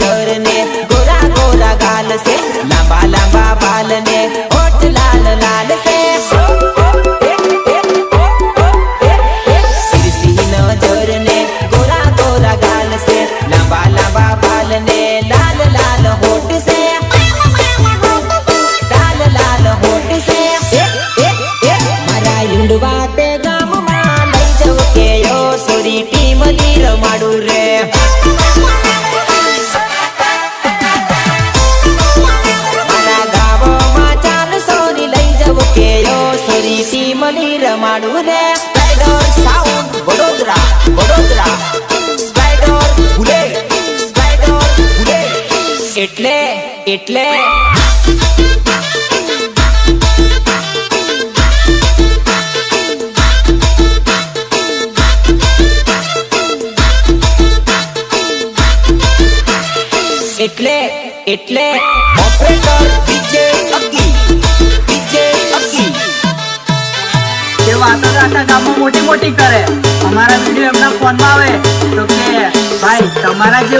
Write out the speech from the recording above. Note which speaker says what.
Speaker 1: ज़ोर ने गोरा गोरा गाल से, लंबा लंबा बाल ने होठ लाल लाल से। ज़ोर ने गोरा से लाल लाल होठ से। लाल रे। રમાડું રે. Spider sound Vadodara Vadodara. Spider ભૂલે સ્પાઈડર ભૂલે. એટલે એટલે. એટલે એટલે.
Speaker 2: વાતો કામો મોટી મોટી કરે. અમારા વીડિયો એમના ફોનમાં આવે. તો કે, ભાઈ, તમારા જેવું